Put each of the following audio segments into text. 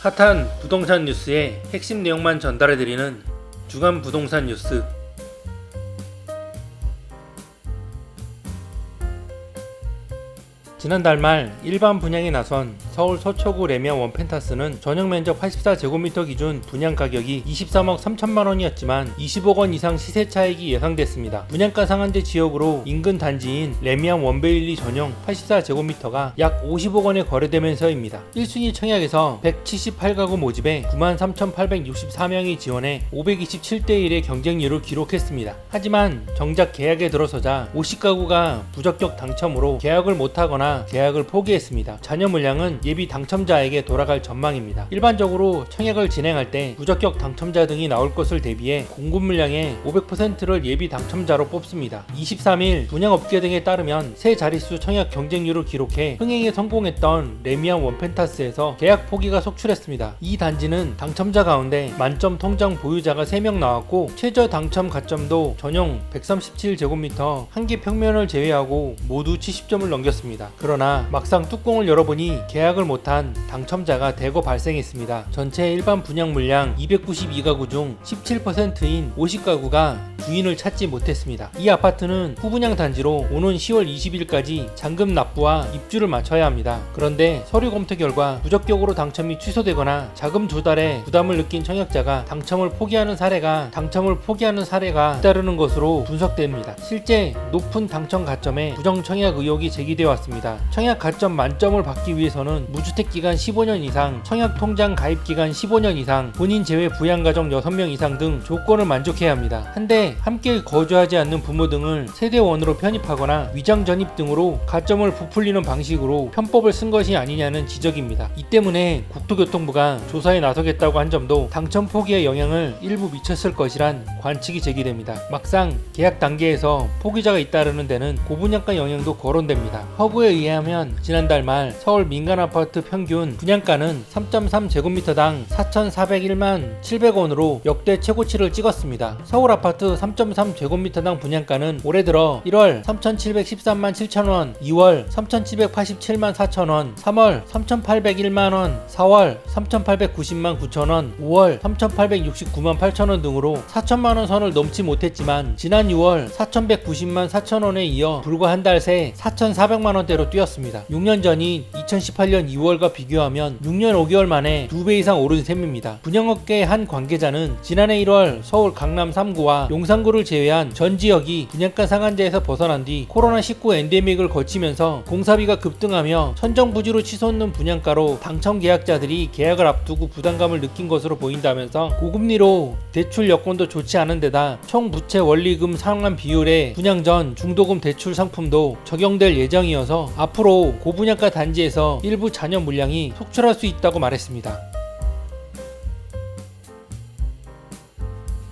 핫한 부동산 뉴스의 핵심 내용만 전달해드리는 주간 부동산 뉴스. 지난달 말 일반 분양에 나선 서울 서초구 레미안 원펜타스는 전용 면적 84제곱미터 기준 분양 가격이 23억 3천만 원이었지만 20억 원 이상 시세 차익이 예상됐습니다. 분양가 상한제 지역으로 인근 단지인 레미안 원베일리 전용 84제곱미터가 약 50억 원에 거래되면서입니다. 1순위 청약에서 178가구 모집에 93,864명이 지원해 527대 1의 경쟁률을 기록했습니다. 하지만 정작 계약에 들어서자 50가구가 부적격 당첨으로 계약을 못하거나 계약을 포기했습니다. 잔여 물량은 예비 당첨자에게 돌아갈 전망입니다. 일반적으로 청약을 진행할 때 부적격 당첨자 등이 나올 것을 대비해 공급 물량의 500%를 예비 당첨자로 뽑습니다. 23일 분양업계 등에 따르면 세 자릿수 청약 경쟁률을 기록해 흥행에 성공했던 레미안 원펜타스에서 계약 포기가 속출했습니다. 이 단지는 당첨자 가운데 만점 통장 보유자가 3명 나왔고 최저 당첨 가점도 전용 137제곱미터 한 개 평면을 제외하고 모두 70점을 넘겼습니다. 그러나 막상 뚜껑을 열어보니 계약을 못한 당첨자가 대거 발생했습니다. 전체 일반 분양 물량 292가구 중 17%인 50가구가 주인을 찾지 못했습니다. 이 아파트는 후분양 단지로 오는 10월 20일까지 잔금 납부와 입주를 마쳐야 합니다. 그런데 서류 검토 결과 부적격으로 당첨이 취소되거나 자금 조달에 부담을 느낀 청약자가 당첨을 포기하는 사례가 당첨을 포기하는 사례가 잇따르는 것으로 분석됩니다. 실제 높은 당첨 가점에 부정 청약 의혹이 제기되어 왔습니다. 청약 가점 만점을 받기 위해서는 무주택 기간 15년 이상, 청약 통장 가입 기간 15년 이상, 본인 제외 부양 가족 6명 이상 등 조건을 만족해야 합니다. 한데 함께 거주하지 않는 부모 등을 세대원으로 편입하거나 위장 전입 등으로 가점을 부풀리는 방식으로 편법을 쓴 것이 아니냐는 지적입니다. 이 때문에 국토교통부가 조사에 나서겠다고 한 점도 당첨 포기에 영향을 일부 미쳤을 것이란 관측이 제기됩니다. 막상 계약 단계에서 포기자가 잇따르는 데는 고분양가 영향도 거론됩니다. 허브에 의하면 지난달 말 서울 민간 아파트 평균 분양가는 3.3제곱미터당 4,401만 700원으로 역대 최고치를 찍었습니다. 서울 아파트 3.3제곱미터당 분양가는 올해 들어 1월 3,713만 7천원, 2월 3,787만 4천원, 3월 3,801만원, 4월 3,890만 9천원, 5월 3,869만 8천원 등으로 4천만원 선을 넘지 못했지만 지난 6월 4,190만 4천원에 이어 불과 한 달 새 4,400만원대로 뛰었습니다. 6년 전인 2018년 2월과 비교하면 6년 5개월 만에 2배 이상 오른 셈입니다. 분양업계의 한 관계자는 지난해 1월 서울 강남 3구와 용산구를 제외한 전 지역이 분양가 상한제에서 벗어난 뒤 코로나19 엔데믹을 거치면서 공사비가 급등하며 천정부지로 치솟는 분양가로 당첨 계약자들이 계약을 앞두고 부담감을 느낀 것으로 보인다면서 고금리로 대출 여건도 좋지 않은 데다 총 부채 원리금 상환 비율에 분양 전 중도금 대출 상품도 적용될 예정이어서 앞으로 고분양가 단지에서 일부 잔여 물량이 속출할 수 있다고 말했습니다.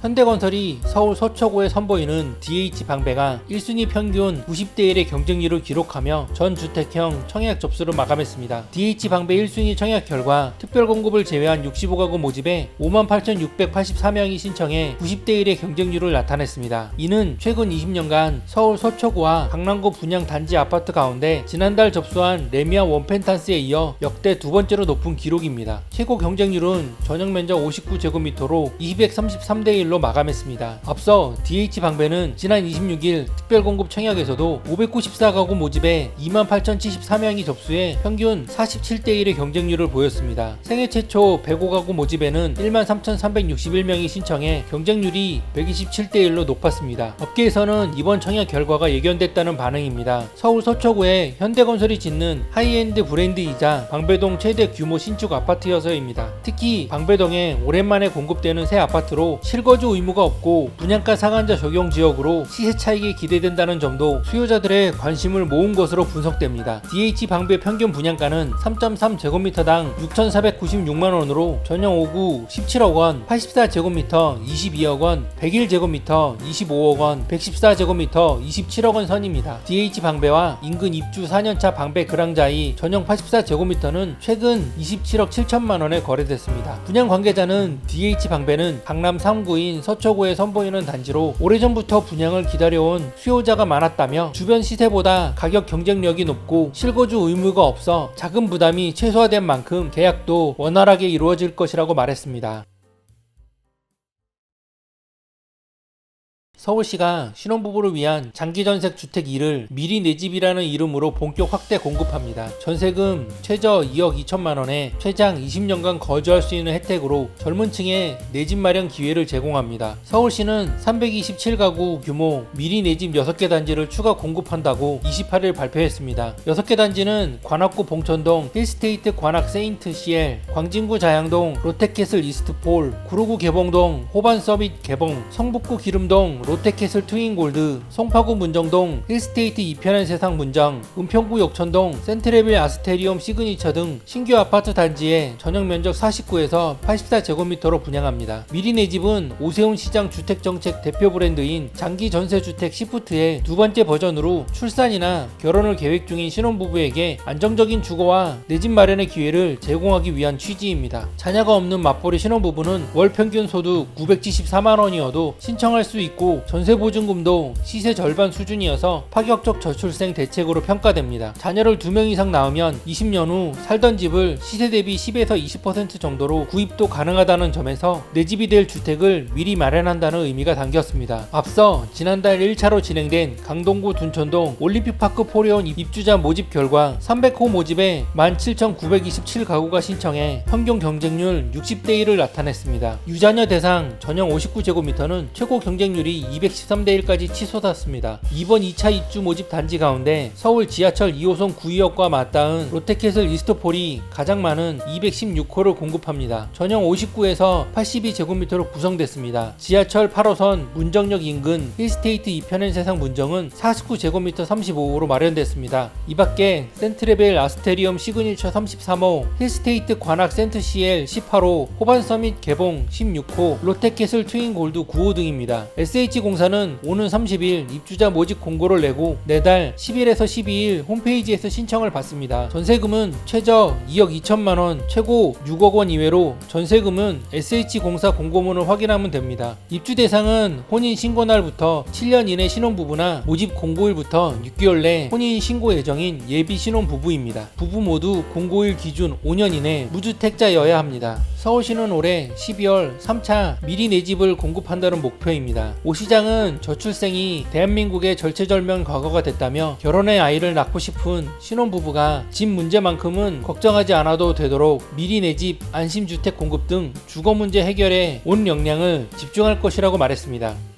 현대건설이 서울 서초구에 선보이는 DH 방배가 1순위 평균 90대 1의 경쟁률을 기록하며 전 주택형 청약 접수를 마감했습니다. DH 방배 1순위 청약 결과 특별 공급을 제외한 65가구 모집에 58,684명이 신청해 90대 1의 경쟁률을 나타냈습니다. 이는 최근 20년간 서울 서초구와 강남구 분양 단지 아파트 가운데 지난달 접수한 레미아 원펜탄스에 이어 역대 두 번째로 높은 기록입니다. 최고 경쟁률은 전용 면적 59제곱미터로 233대 1로 마감했습니다. 앞서 DH 방배는 지난 26일 특별공급 청약에서도 594가구 모집에 28,074명이 접수해 평균 47대 1의 경쟁률을 보였습니다. 생애 최초 105가구 모집에는 13,361명이 신청해 경쟁률이 127대 1로 높았습니다. 업계에서는 이번 청약 결과가 예견됐다는 반응입니다. 서울 서초구에 현대건설이 짓는 하이엔드 브랜드이자 방배동 최대 규모 신축 아파트여서입니다. 특히 방배동에 오랜만에 공급되는 새 아파트로 실거주 의무가 없고 분양가 상한자 적용 지역으로 시세 차익이 기대된다는 점도 수요자들의 관심을 모은 것으로 분석됩니다. DH 방배 평균 분양가는 3.3제곱미터당 6,496만 원으로 전용 5구 17억 원, 84제곱미터 22억 원, 101제곱미터 25억 원, 114제곱미터 27억 원 선입니다. DH 방배와 인근 입주 4년차 방배 그랑자이 전용 84제곱미터는 최근 27억 7천만 원에 거래됐습니다. 분양 관계자는 DH 방배는 강남 3구인 구인 서초구에 선보이는 단지로 오래전부터 분양을 기다려온 수요자가 많았다며 주변 시세보다 가격 경쟁력이 높고 실거주 의무가 없어 자금 부담이 최소화된 만큼 계약도 원활하게 이루어질 것이라고 말했습니다. 서울시가 신혼부부를 위한 장기전세 주택 2를 미리 내 집이라는 이름으로 본격 확대 공급합니다. 전세금 최저 2억 2천만 원에 최장 20년간 거주할 수 있는 혜택으로 젊은 층에 내 집 마련 기회를 제공합니다. 서울시는 327가구 규모 미리 내 집 6개 단지를 추가 공급한다고 28일 발표했습니다. 6개 단지는 관악구 봉천동 힐스테이트 관악 세인트 CL, 광진구 자양동 롯데캐슬 이스트폴, 구로구 개봉동 호반 서밋 개봉, 성북구 기름동 롯데캐슬 트윈골드, 송파구 문정동 힐스테이트 이편한 세상 문정, 은평구 욕천동 센트레빌 아스테리움 시그니처 등 신규 아파트 단지에 전용 면적 49에서 84제곱미터로 분양합니다. 미리 내 집은 오세훈 시장 주택정책 대표 브랜드인 장기 전세주택 시프트의 두 번째 버전으로 출산이나 결혼을 계획 중인 신혼부부에게 안정적인 주거와 내 집 마련의 기회를 제공하기 위한 취지입니다. 자녀가 없는 맞벌이 신혼부부는 월 평균 소득 974만 원이어도 신청할 수 있고 전세 보증금도 시세 절반 수준이어서 파격적 저출생 대책으로 평가됩니다. 자녀를 2명 이상 낳으면 20년 후 살던 집을 시세 대비 10에서 20% 정도로 구입도 가능하다는 점에서 내 집이 될 주택을 미리 마련한다는 의미가 담겼습니다. 앞서 지난달 1차로 진행된 강동구 둔천동 올림픽파크 포레온 입주자 모집 결과 300호 모집에 17,927가구가 신청해 평균 경쟁률 60대 1을 나타냈습니다. 유자녀 대상 전용 59제곱미터는 최고 경쟁률이 213대 1까지 치솟았습니다. 이번 2차 입주 모집 단지 가운데 서울 지하철 2호선 구의역과 맞닿은 롯데캐슬 이스트폴이 가장 많은 216호를 공급합니다. 전용 59에서 82제곱미터로 구성됐습니다. 지하철 8호선 문정역 인근 힐스테이트 이편의 세상 문정은 49제곱미터 35호로 마련됐습니다. 이 밖에 센트레벨 아스테리움 시그니처 33호, 힐스테이트 관악 센트 CL 18호, 호반 서밋 개봉 16호, 롯데캐슬 트윈 골드 9호 등입니다. SH 공사는 오는 30일 입주자 모집 공고를 내고 내달 10일에서 12일 홈페이지에서 신청을 받습니다. 전세금은 최저 2억 2천만 원, 최고 6억 원 이외로 전세금은 SH공사 공고문을 확인하면 됩니다. 입주 대상은 혼인 신고 날부터 7년 이내 신혼부부나 모집 공고일부터 6개월 내 혼인 신고 예정인 예비 신혼부부입니다. 부부 모두 공고일 기준 5년 이내 무주택자여야 합니다. 서울시는 올해 12월 3차 미리 내 집을 공급한다는 목표입니다. 오 시장은 저출생이 대한민국의 절체절명 과거가 됐다며 결혼해 아이를 낳고 싶은 신혼부부가 집 문제만큼은 걱정하지 않아도 되도록 미리 내 집 안심주택 공급 등 주거 문제 해결에 온 역량을 집중할 것이라고 말했습니다.